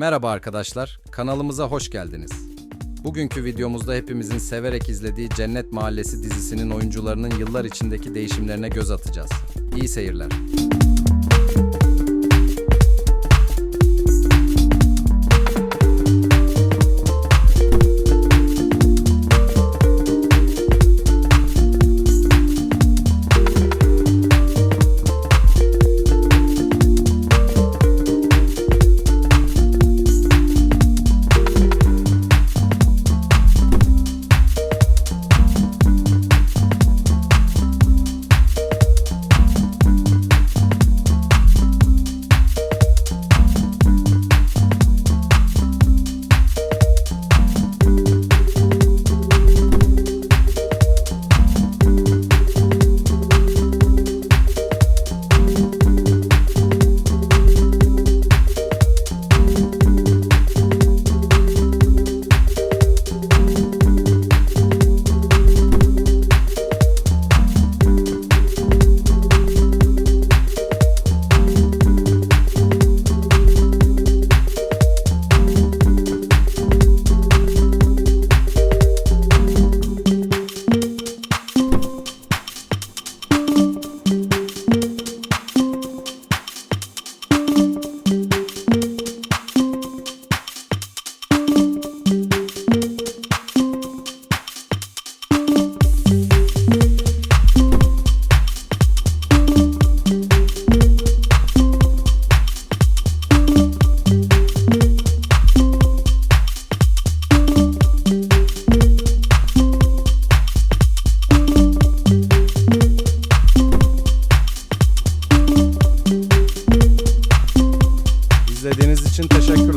Merhaba arkadaşlar, kanalımıza hoş geldiniz. Bugünkü videomuzda hepimizin severek izlediği Cennet Mahallesi dizisinin oyuncularının yıllar içindeki değişimlerine göz atacağız. İyi seyirler. İçin teşekkürler.